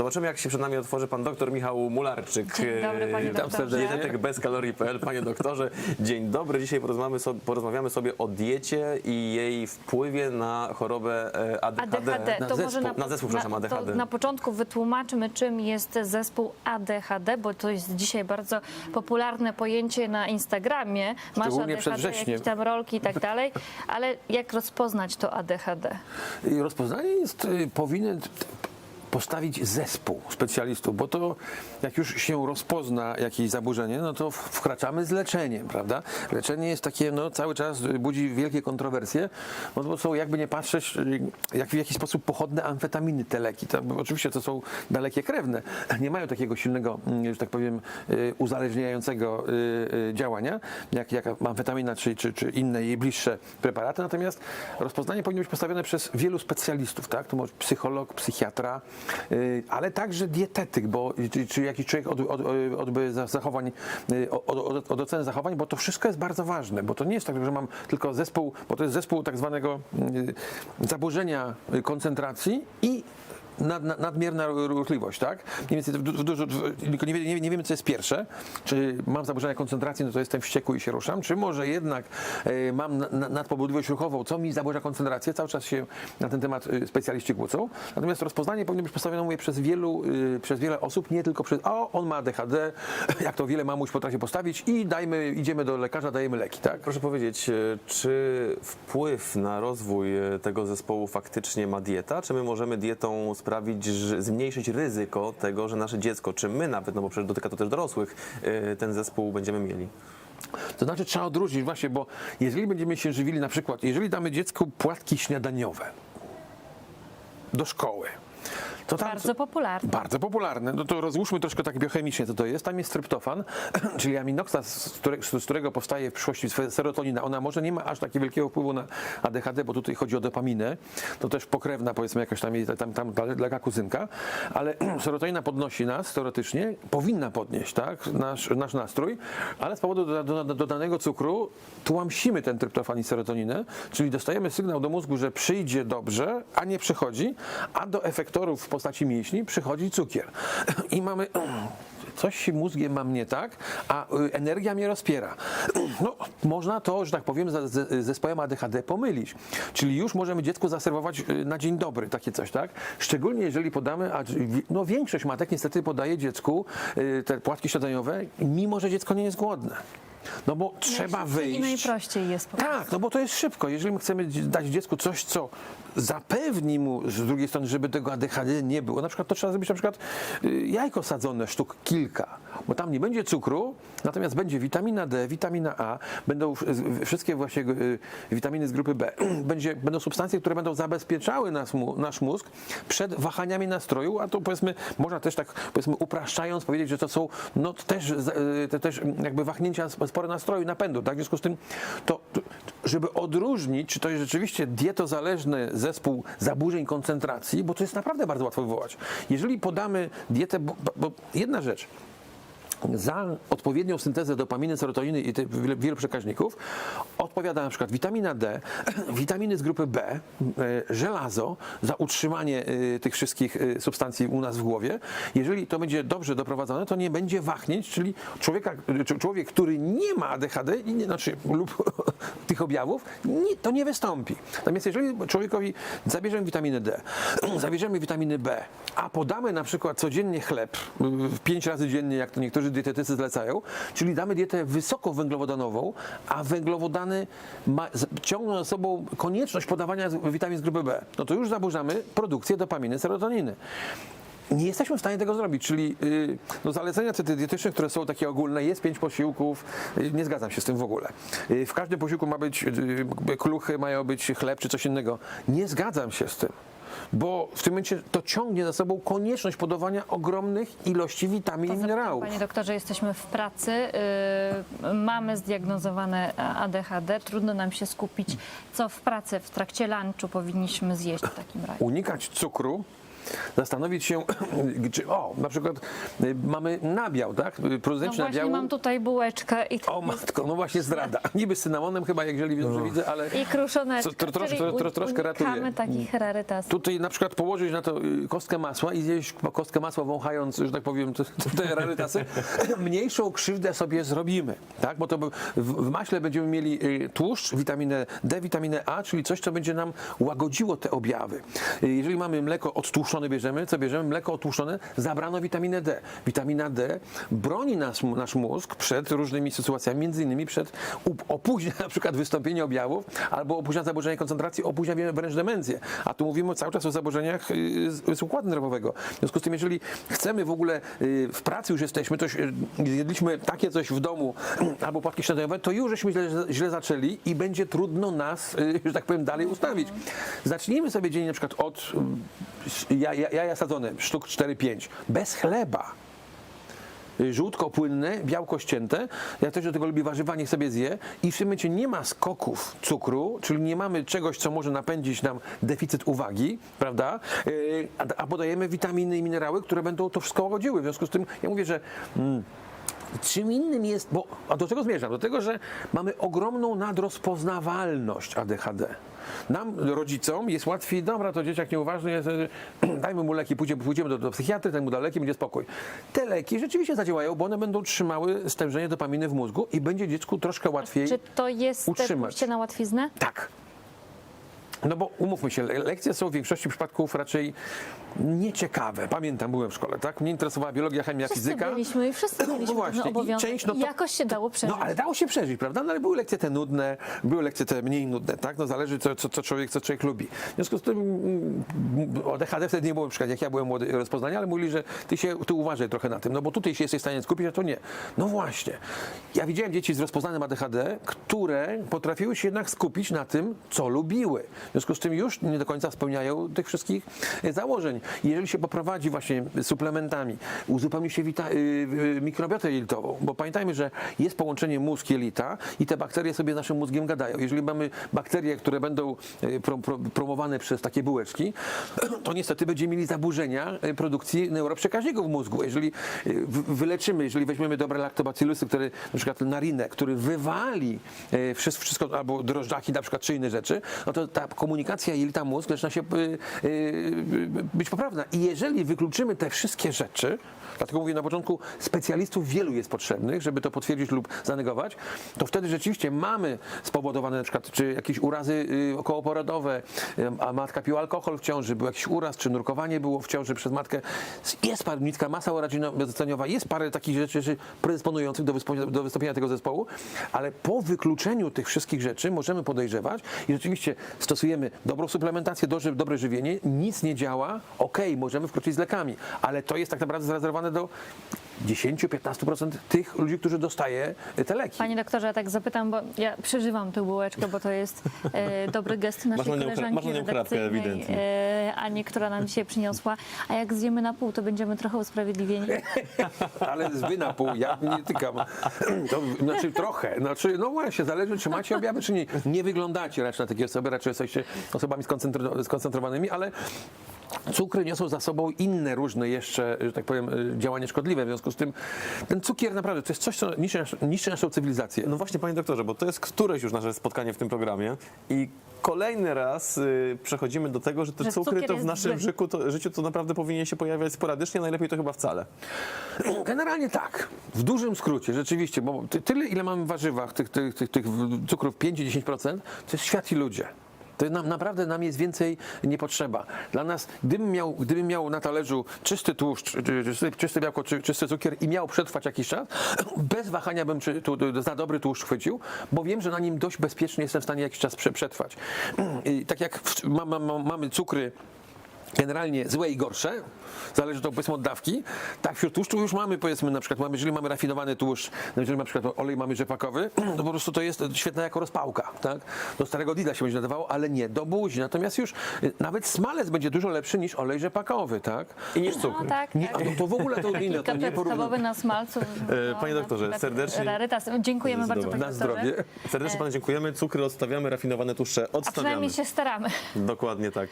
Zobaczymy, jak się przed nami otworzy pan doktor Michał Mularczyk. Dzień dobry, panie e, doktorze. Dietetyk bez kalorii.pl. Panie doktorze, dzień dobry. Dzisiaj porozmawiamy sobie, porozmawiamy sobie o diecie i jej wpływie na chorobę e, ADHD. ADHD. Na To zespół, może na, na zespół, przepraszam, ADHD. Na początku wytłumaczmy, czym jest zespół ADHD, bo to jest dzisiaj bardzo popularne pojęcie na Instagramie. Masz Szczególnie ADHD, jakieś tam rolki i tak dalej, ale jak rozpoznać to ADHD? Rozpoznanie jest, y, powinien postawić zespół specjalistów, bo to jak już się rozpozna jakieś zaburzenie, no to wkraczamy z leczeniem, prawda? Leczenie jest takie, no cały czas budzi wielkie kontrowersje, no bo są jakby nie patrzeć, jak w jaki sposób pochodne amfetaminy te leki. Oczywiście to są dalekie krewne, nie mają takiego silnego, mm, że tak powiem, y, uzależniającego y, y, działania, jak, jak amfetamina czy, czy, czy inne jej bliższe preparaty, natomiast rozpoznanie powinno być postawione przez wielu specjalistów, tak? To może psycholog, psychiatra, ale także dietetyk, bo czy, jakiś człowiek od, od, za- zachowań, y, od, od, od oceny zachowań, bo to wszystko jest bardzo ważne, bo to nie jest tak, że mam tylko zespół, bo to jest zespół tak zwanego y, zaburzenia y, koncentracji i nad, nad, nadmierna ruchliwość, tak? Mniej w, w, w, nie, nie, nie wiemy, co jest pierwsze. Czy mam zaburzenia koncentracji, no to jestem wściekły i się ruszam, czy może jednak e, mam na, na, nadpobudliwość ruchową, co mi zaburza koncentrację. Cały czas się na ten temat e, specjaliści kłócą. Natomiast rozpoznanie powinno być postawione, mówię, przez, wielu, e, przez wiele osób, nie tylko przez, o, on ma ADHD, jak to wiele mamuś potrafi postawić i dajmy, idziemy do lekarza, dajemy leki, tak? Proszę powiedzieć, czy wpływ na rozwój tego zespołu faktycznie ma dieta? Czy my możemy dietą sprawić, że zmniejszyć ryzyko tego, że nasze dziecko, czy my nawet, no bo przecież dotyka to też dorosłych, e, ten zespół będziemy mieli? To znaczy trzeba odróżnić właśnie, bo jeżeli będziemy się żywili na przykład, jeżeli damy dziecku płatki śniadaniowe do szkoły, to tam, Bardzo popularne. Bardzo popularne. No to rozłóżmy troszkę tak biochemicznie, co to jest. Tam jest tryptofan, czyli aminokwasa, z którego, z którego powstaje w przyszłości serotonina. Ona może nie ma aż takiego wielkiego wpływu na ADHD, bo tutaj chodzi o dopaminę. To też pokrewna, powiedzmy, jakaś tam, tam, tam daleka kuzynka, ale serotonina podnosi nas teoretycznie, powinna podnieść tak, nasz, nasz nastrój, ale z powodu doda- doda- dodanego cukru tłamsimy ten tryptofan i serotoninę, czyli dostajemy sygnał do mózgu, że przyjdzie dobrze, a nie przychodzi, a do efektorów w postaci mięśni przychodzi cukier. I mamy coś z mózgiem mam nie tak, a y, energia mnie rozpiera. No, można to, że tak powiem, ze- zespołem ADHD pomylić. Czyli już możemy dziecku zaserwować y, na dzień dobry takie coś, tak? Szczególnie jeżeli podamy, a no większość matek niestety podaje dziecku y, te płatki śniadaniowe, mimo że dziecko nie jest głodne. No bo trzeba Najszybciej wyjść. I najprościej jest po prostu. Tak, no bo to jest szybko. Jeżeli my chcemy dać dziecku coś, co zapewni mu z drugiej strony, żeby tego ADHD nie było, na przykład to trzeba zrobić na przykład y, jajko sadzone sztuk kilka, bo tam nie będzie cukru, natomiast będzie witamina D, witamina A, będą wszystkie właśnie y, witaminy z grupy B, będzie, będą substancje, które będą zabezpieczały nas, nasz mózg przed wahaniami nastroju, a to powiedzmy, można też tak powiedzmy upraszczając powiedzieć, że to są no też, y, te też jakby wahnięcia sp- spore nastroju, napędu, tak? W związku z tym to, to żeby odróżnić, czy to jest rzeczywiście dietozależny zespół zaburzeń koncentracji, bo to jest naprawdę bardzo łatwo wywołać. Jeżeli podamy dietę, bo, bo jedna rzecz, za odpowiednią syntezę dopaminy, serotoniny i wielu, przekaźników odpowiada na przykład witamina D, witaminy z grupy B, e, żelazo za utrzymanie e, tych wszystkich e, substancji u nas w głowie. Jeżeli to będzie dobrze doprowadzone, to nie będzie wahnięć, czyli człowieka, człowiek, który nie ma ADHD, znaczy lub tych objawów, nie, to nie wystąpi. Natomiast jeżeli człowiekowi zabierzemy witaminę D, zabierzemy witaminy B, a podamy na przykład codziennie chleb, pięć razy dziennie, jak to niektórzy dietetycy zlecają, czyli damy dietę wysokowęglowodanową, a węglowodany ma, ciągną za sobą konieczność podawania witamin z grupy B, no to już zaburzamy produkcję dopaminy, serotoniny. Nie jesteśmy w stanie tego zrobić, czyli yy, no zalecenia dietyczne, które są takie ogólne, jest pięć posiłków, yy, nie zgadzam się z tym w ogóle. Yy, w każdym posiłku ma być kluchy, mają być chleb czy coś innego. Nie zgadzam się z tym. Bo w tym momencie to ciągnie za sobą konieczność podawania ogromnych ilości witamin i minerałów. Panie doktorze, jesteśmy w pracy, y, mamy zdiagnozowane ADHD, trudno nam się skupić, co w pracy, w trakcie lunchu powinniśmy zjeść w takim razie. Unikać cukru, zastanowić się, czy, o, na przykład y, mamy nabiał, tak? No Producenci właśnie nabiału. mam tutaj bułeczkę i, O matko, no właśnie zdrada. Niby z cynamonem chyba, jeżeli że widzę, ale i kruszoneczkę. Co- tro- troszkę- czyli tro- tro- troszkę ratuje. takich rarytasów. tutaj na przykład położyć na to y, kostkę masła i zjeść kostkę masła wąchając, że tak powiem, te, te rarytasy, mniejszą krzywdę sobie zrobimy, tak? Bo to w, maśle będziemy mieli y, tłuszcz, witaminę D, witaminę A, czyli coś, co będzie nam łagodziło te objawy. Jeżeli mamy mleko odtłuszczone bierzemy, co bierzemy? Mleko odtłuszczone, zabrano witaminę D. Witamina D broni nas, nasz mózg przed różnymi sytuacjami, między innymi przed opóźnia na przykład wystąpienie objawów, albo opóźnia zaburzenie koncentracji, opóźnia wręcz demencję. A tu mówimy cały czas o zaburzeniach y, z, układu nerwowego. W związku z tym, jeżeli chcemy w ogóle y, w pracy już jesteśmy, to y, zjedliśmy takie coś w domu albo płatki śniadaniowe, to już żeśmy źle, źle zaczęli i będzie trudno nas, że tak powiem, dalej ustawić. Zacznijmy sobie dzień na przykład od jaja, sadzone, sztuk 4-5, bez chleba żółtko płynne, białko ścięte. Ja też do tego lubię warzywa, niech sobie zje. I w tym momencie nie ma skoków cukru, czyli nie mamy czegoś, co może napędzić nam deficyt uwagi, prawda? A, a podajemy witaminy i minerały, które będą to wszystko łagodziły. W związku z tym ja mówię, że mm, Czym innym jest, bo a do czego zmierzam? Do tego, że mamy ogromną nadrozpoznawalność ADHD. Nam, rodzicom, jest łatwiej, dobra, to dzieciak nieuważny jest, dajmy mu leki, pójdziemy, pójdziemy do, do psychiatry, ten mu da leki, będzie spokój. Te leki rzeczywiście zadziałają, bo one będą trzymały stężenie dopaminy w mózgu i będzie dziecku troszkę łatwiej. Czy to jest utrzymać. pójście na łatwiznę? Tak. No bo umówmy się, le- lekcje są w większości przypadków raczej nieciekawe. Pamiętam, byłem w szkole, tak? Mnie interesowała biologia, chemia, Wszyscy fizyka. byliśmy i wszyscy mieliśmy No właśnie, ten i obowiązek. część, no to- jakoś się dało przeżyć. No ale dało się przeżyć, prawda? No ale były lekcje te nudne, były lekcje te mniej nudne, tak? No zależy co, co, co, człowiek, co człowiek lubi. W związku z tym mm, o DHD wtedy nie było na przykład, jak ja byłem młody, rozpoznania, ale mówili, że ty się, ty uważaj trochę na tym, no bo tutaj się jesteś w stanie skupić, a to nie. No właśnie. Ja widziałem dzieci z rozpoznanym ADHD, które potrafiły się jednak skupić na tym, co lubiły. W związku z tym już nie do końca spełniają tych wszystkich e, założeń. Jeżeli się poprowadzi właśnie suplementami, uzupełni się wita- y, y, mikrobiotę jelitową, bo pamiętajmy, że jest połączenie mózg-jelita i te bakterie sobie naszym mózgiem gadają. Jeżeli mamy bakterie, które będą y, pro, pro, promowane przez takie bułeczki, to niestety będziemy mieli zaburzenia y, produkcji neuroprzekaźników w mózgu. Jeżeli wyleczymy, jeżeli weźmiemy dobre laktobacillusy, które na przykład narinę, który wywali wszystko, wszystko albo drożdżaki na przykład, czy inne rzeczy, no to ta komunikacja jelita-mózg zaczyna się y, y, być poprawna. I jeżeli wykluczymy te wszystkie rzeczy, dlatego mówię na początku, specjalistów wielu jest potrzebnych, żeby to potwierdzić lub zanegować, to wtedy rzeczywiście mamy spowodowane na przykład, czy jakieś urazy y, okołoporodowe, a matka piła alkohol w ciąży, był jakiś uraz, czy nurkowanie było w ciąży przez matkę. Jest parę, niska masa urodzinowa, jest parę takich rzeczy predysponujących do do wystąpienia tego zespołu, ale po wykluczeniu tych wszystkich rzeczy możemy podejrzewać i rzeczywiście stosujemy dobrą suplementację, dobre, żywienie, nic nie działa, okej, możemy wkroczyć z lekami, ale to jest tak naprawdę zarezerwowane do 10-15% tych ludzi, którzy dostaje te leki. Panie doktorze, ja tak zapytam, bo ja przeżywam tę bułeczkę, bo to jest e, dobry gest naszej Masz na nią koleżanki masz na nią chrapkę, redakcyjnej, ewidentnie. e, Ani, która nam dzisiaj przyniosła. A jak zjemy na pół, to będziemy trochę usprawiedliwieni. Ale z wy na pół, ja nie tykam. To, znaczy trochę, znaczy, no właśnie, zależy czy macie objawy, czy nie. Nie wyglądacie raczej na takie osoby, raczej jesteście osobami skoncentro- skoncentrowanymi, ale cukry niosą za sobą inne różne jeszcze, że tak powiem, y, działania szkodliwe. W związku z tym ten cukier naprawdę to jest coś, co niszczy, niszczy naszą cywilizację. No właśnie, panie doktorze, bo to jest któreś już nasze spotkanie w tym programie i kolejny raz y, przechodzimy do tego, że te Że cukry to w naszym życiu to, życiu to naprawdę powinien się pojawiać sporadycznie, najlepiej to chyba wcale. Generalnie tak, w dużym skrócie, rzeczywiście, bo ty, tyle, ile mamy w warzywach, tych, tych, tych, tych cukrów 5-10%, to jest świat i ludzie. To naprawdę nam jest więcej nie potrzeba. Dla nas, gdybym miał, gdybym miał na talerzu czysty tłuszcz, czy- czy- czysty, czyste białko, czy, czysty cukier i miał przetrwać jakiś czas, bez wahania bym czy, tu, za dobry tłuszcz chwycił, bo wiem, że na nim dość bezpiecznie jestem w stanie jakiś czas prze, przetrwać. I tak jak w, ma, ma, ma, mamy cukry generalnie złe i gorsze, zależy to powiedzmy od dawki. Tak, wśród tłuszczów już mamy, powiedzmy na przykład, mamy, jeżeli mamy rafinowany tłuszcz, no jeżeli na przykład olej mamy rzepakowy, to po prostu to jest świetna jako rozpałka, tak? Do starego dida się będzie nadawało, ale nie do buzi. Natomiast już y, nawet smalec będzie dużo lepszy niż olej rzepakowy, tak? I niż No cukr. tak, Nie, tak. a to, to w ogóle to inne, to Taki nie podstawowy na smalcu. no, panie doktorze, przykład serdecznie- Rarytas. Dziękujemy bardzo, panie Na zdrowie. Serdecznie panu dziękujemy, cukry odstawiamy, rafinowane tłuszcze A odstawiamy. przynajmniej się staramy. Dokładnie tak.